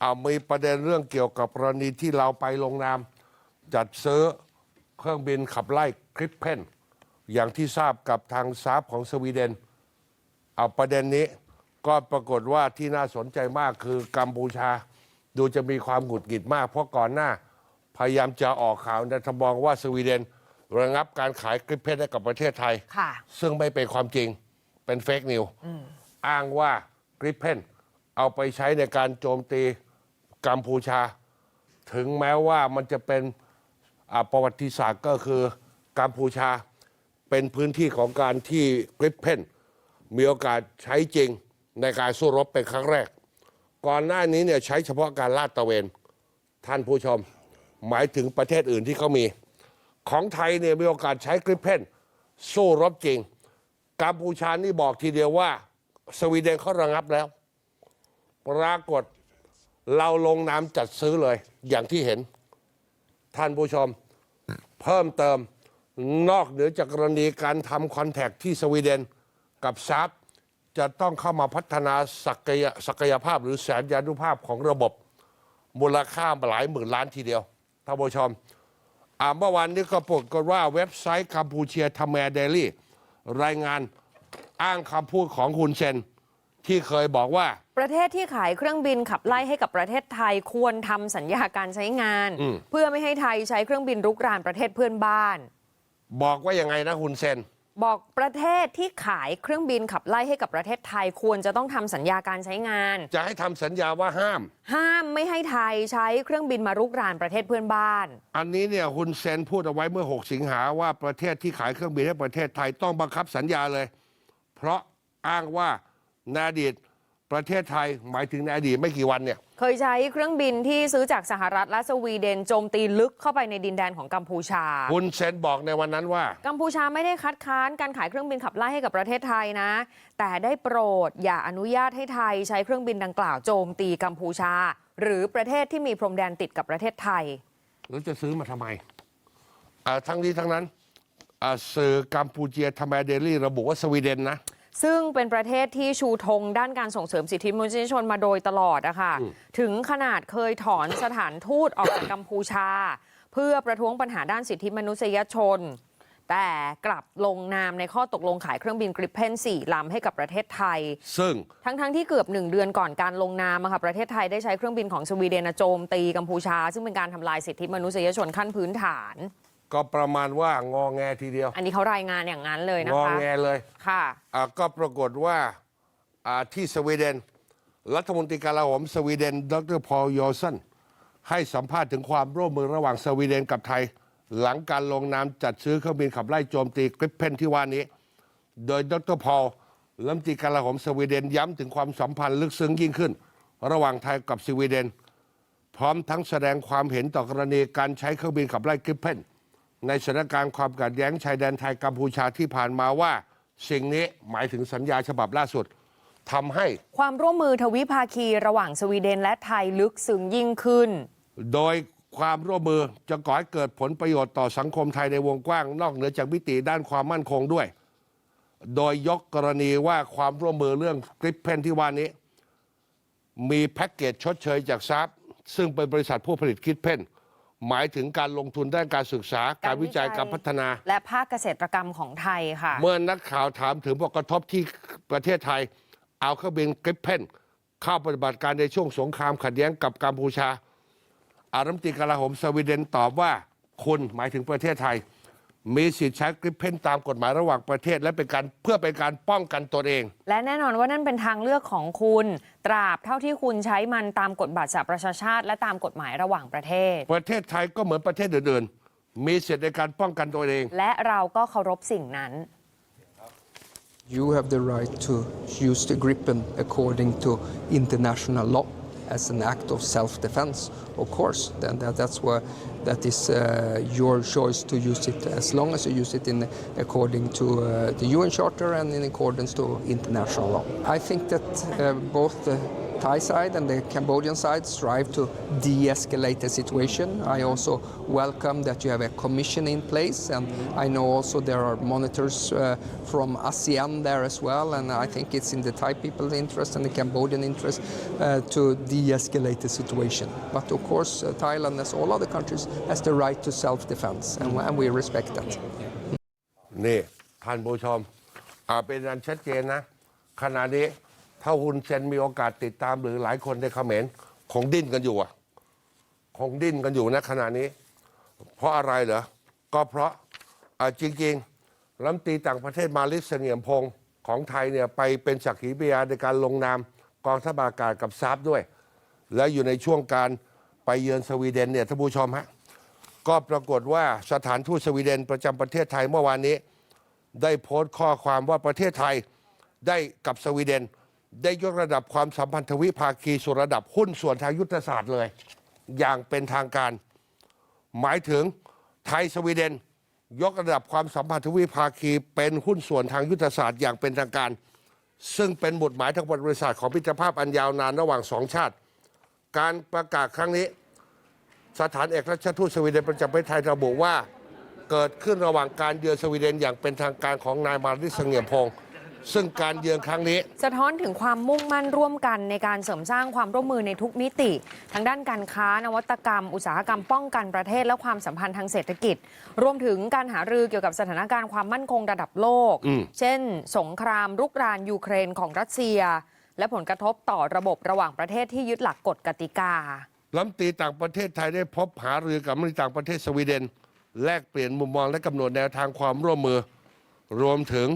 เอามีประเด็นเรื่องเกี่ยวกับกรณีที่เราไปลงนาม จัดซื้อเครื่องบินขับไล่คริปเพนอย่างที่ทราบกับทางซาบของสวีเดน เอาประเด็นนี้ก็ปรากฏว่าที่น่าสนใจมากคือกัมพูชา ดูจะมีความหงุดหงิดมาก เพราะก่อนหน้าพยายามจะออกข่าวในทำนองว่าสวีเดนระงับการขายคริปเพนให้กับประเทศไทยค่ะซึ่งไม่เป็นความจริงเป็นเฟกนิวอ้างว่ากริปเพนเอาไปใช้ในการโจมตี กัมพูชา ถึงแม้ว่ามันจะเป็นประวัติศาสตร์ก็คือกัมพูชาเป็นพื้นที่ของการที่กริปเพนมีโอกาสใช้จริงในการสู้รบเป็นครั้งแรก ก่อนหน้านี้เนี่ยใช้เฉพาะการลาดตระเวน ท่านผู้ชม หมายถึงประเทศอื่นที่เขามี ของไทยเนี่ยมีโอกาสใช้กริปเพนสู้รบจริงกัมพูชานี่บอกทีเดียวว่า สวีเดนเขาระงับแล้ว ปรากฏ เราลงนามจัดซื้อเลย อย่างที่เห็น ท่านผู้ชม เพิ่มเติมนอกเหนือจากกรณีการทำคอนแทคที่สวีเดนกับซับจะต้องเข้ามาพัฒนาศักยศักยภาพหรือแสนยานุภาพของระบบ มูลค่าหลายหมื่นล้านทีเดียวท่านผู้ชมอ่าเมื่อวานนี้ก็ปรากฏว่าเว็บไซต์กัมพูเชียท m แมเดลี่ รายงานอ้างคำพูดของคุณเซน ที่เคยบอกว่า ประเทศที่ขายเครื่องบินขับไล่ให้กับประเทศไทยควรทำสัญญาการใช้งาน อืม เพื่อไม่ให้ไทยใช้เครื่องบินรุกรานประเทศเพื่อนบ้าน บอกว่ายังไงนะคุณเซน บอกประเทศที่ขายเครื่องบินขับไล่ให้กับประเทศไทยควรจะต้องทำสัญญาการใช้งาน จะให้ทำสัญญาว่าห้าม ห้ามไม่ให้ไทยใช้เครื่องบินมารุกรานประเทศเพื่อนบ้าน อันนี้เนี่ยคุณเซนพูดเอาไว้เมื่อ 6 สิงหาว่าประเทศที่ขายเครื่องบินให้ประเทศไทยต้องบังคับสัญญาเลย เพราะอ้างว่า ในอดีตประเทศไทยหมายถึงในอดีตไม่กี่วันเนี่ย เคยใช้เครื่องบินที่ซื้อจากสหรัฐและสวีเดนโจมตีลึกเข้าไปในดินแดนของกัมพูชา คุณเซนบอกในวันนั้นว่า กัมพูชาไม่ได้คัดค้านการขายเครื่องบินขับไล่ให้กับประเทศไทยนะ แต่ได้โปรดอย่าอนุญาตให้ไทยใช้เครื่องบินดังกล่าวโจมตีกัมพูชา หรือประเทศที่มีพรมแดนติดกับประเทศไทยแล้วจะซื้อมาทำไมอ่าทั้งนี้ทั้งนั้นอ่าสื่อกัมพูเชียท m แมเดลี่ระบุว่าสวีเดนนะ ซึ่งเป็นประเทศที่ชูธงด้านการส่งเสริมสิทธิมนุษยชนมาโดยตลอดอะค่ะถึงขนาดเคยถอนสถานทูตออกจากกัมพูชา เพื่อประท้วงปัญหาด้านสิทธิมนุษยชน แต่กลับลงนามในข้อตกลงขายเครื่องบินกริปเพน4ลำให้กับประเทศไทย ซึ่งทั้งๆทที่เกือบหนึ่งเดือนก่อนการลงนามอะค่ะประเทศไทยได้ใช้เครื่องบินของสวีเดนโจมตีกัมพูชา ซึ่งเป็นการทำลายสิทธิมนุษยชนขั้นพื้นฐาน ก็ประมาณว่างอแงทีเดียว อันนี้เขารายงานอย่างนั้นเลยนะงอคะแงเลยค่ะอ่าก็ปรากฏว่าอ่าที่สวีเดน รัฐมนตรีกลาโหมสวีเดน ดรพอลโยสันให้สัมภาษณ์ถึงความร่วมมือระหว่างสวีเดนกับไทย หลังการลงนามจัดซื้อเครื่องบินขับไล่โจมตีกริปเพนที่ว่านี้ โดยดรพอลรัฐมนตรีกลาโหมสวีเดนย้ำถึงความสัมพันธ์ลึกซึ้งยิ่งขึ้น ระหว่างไทยกับสวีเดน พร้อมทั้งแสดงความเห็นต่อกรณีการใช้เครื่องบินขับไล่กริปเพน ในสถานการณ์ความขัดแย้งชายแดนไทยกัมพูชาที่ผ่านมาว่า สิ่งนี้หมายถึงสัญญาฉบับล่าสุดทำให้ความร่วมมือทวิภาคีระหว่างสวีเดนและไทยลึกซึ้งยิ่งขึ้น โดยความร่วมมือจะก่อให้เกิดผลประโยชน์ต่อสังคมไทยในวงกว้าง นอกเหนือจากมิติด้านความมั่นคงด้วย โดยยกกรณีว่าความร่วมมือเรื่องกริปเพนที่ว่านี้ มีแพ็กเกจชดเชยจากซับซึ่งเป็นบริษัทผู้ผลิตกริปเพน หมายถึงการลงทุนด้านการศึกษา การวิจัยการพัฒนา และภาคเกษตรกรรมของไทยค่ะ เมื่อนักข่าวถามถึงผลกระทบที่ประเทศไทย เอาเครื่องบินกริปเพนเข้าปฏิบัติการในช่วงสงครามขัดแย้งกับกัมพูชา อารัฐมนตรีกลาโหมสวีเดนตอบว่าคุณหมายถึงประเทศไทย มีสิทธิ์ใช้กริปเพนตามกฎหมายระหว่างประเทศ และเป็นการเพื่อเป็นการป้องกันตนเอง และแน่นอนว่านั่นเป็นทางเลือกของคุณ ตราบเท่าที่คุณใช้มันตามกฎบัตรสหประชาชาติ และตามกฎหมายระหว่างประเทศ ประเทศไทยก็เหมือนประเทศอื่นๆ มีสิทธิ์ในการป้องกันตัวเอง และเราก็เคารพสิ่งนั้น You have the right to use the Gripen according to international law as an act of self-defense, of course. Then that, that's where that is uh, your choice to use it as long as you use it in according to uh, the UN Charter and in accordance to international law. I think that uh, both the Thai side and the Cambodian side strive to de-escalate the situation. I also welcome that you have a commission in place, and I know also there are monitors uh, from ASEAN there as well. And I think it's in the Thai people's interest and the Cambodian interest uh, to de-escalate the situation. But of course, uh, Thailand, as all other countries, has the right to self-defense, and, and we respect that. นี่ท่านผู้ชมอ่าเป็นอันชัดเจนนะ ขณะนี้ ถ้าฮุนเซนมีโอกาสติดตามหรือหลายคนได้เขมรคงดิ้นกันอยู่อะคงดิ้นกันอยู่นะขณะนี้ เพราะอะไรเหรอ ก็เพราะอ่าจริงๆรัฐมนตรีต่างประเทศมาลิสเสงี่ยมพงศ์ของไทยเนี่ยไปเป็นสักขีพยานในการลงนามกองทัพอากาศกับซาบด้วย และอยู่ในช่วงการไปเยือนสวีเดนเนี่ยท่านผู้ชมฮะก็ปรากฏว่าสถานทูตสวีเดนประจำประเทศไทยเมื่อวานนี้ ได้โพสต์ข้อความว่าประเทศไทยได้กับสวีเดน ได้ยกระดับความสัมพันธวิภาคีสู่ระดับหุ้นส่วนทางยุทธศาสตร์เลย อย่างเป็นทางการ หมายถึงไทยสวีเดน ยกระดับความสัมพันธวิภาคีเป็นหุ้นส่วนทางยุทธศาสตร์อย่างเป็นทางการ ซึ่งเป็นบทหมายทางประวัติศาสตร์ของมิตรภาพอันยาวนานระหว่างสองชาติ การประกาศครั้งนี้ สถานเอกราชทูตสวีเดนประจำประเทศไทยระบุว่า เกิดขึ้นระหว่างการเยือนสวีเดนอย่างเป็นทางการของนายมาริสเงียมพงศ์ ซึ่งการเยือนครั้งนี้ สะท้อนถึงความมุ่งมั่นร่วมกันในการเสริมสร้างความร่วมมือในทุกมิติทั้งด้านการค้านวัตกรรม อุตสาหกรรมป้องกันประเทศและความสัมพันธ์ทางเศรษฐกิจ รวมถึงการหารือเกี่ยวกับสถานการณ์ความมั่นคงระดับโลก อืม เช่น สงครามรุกรานยูเครนของรัสเซีย และผลกระทบต่อระบบระหว่างประเทศที่ยึดหลักกฎกติกา รัฐมนตรีต่างประเทศไทยได้พบหารือกับรัฐมนตรีต่างประเทศสวีเดน แลกเปลี่ยนมุมมองและกำหนดแนวทางความร่วมมือ รวมถึง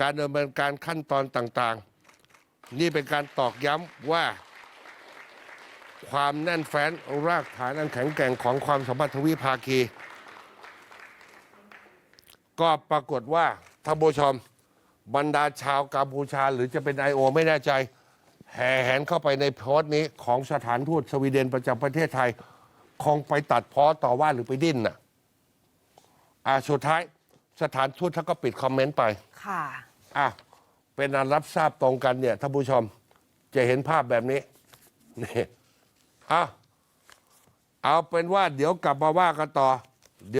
การดำเนินการขั้นตอนต่างๆ นี่เป็นการตอกย้ำว่า ความแน่นแฟ้นรากฐานอันแข็งแกร่งของความสัมพันธวิภาคี ก็ปรากฏว่าท่านผู้ชมบรรดาชาวกัมพูชาหรือจะเป็นไอโอไม่แน่ใจ แห่แหนเข้าไปในโพสต์นี้ของสถานทูตสวีเดนประจำประเทศไทย คงไปตัดพ้อต่อว่าหรือไปดิ้นน่ะอ่าสุดท้ายสถานทูตเขาก็ปิดคอมเมนต์ไป ค่ะ อะเป็นอันรับทราบตรงกันเนี่ยท่านผู้ชมจะเห็นภาพแบบนี้นี่อะเอาเป็นว่าเดี๋ยวกลับมาว่ากันต่อ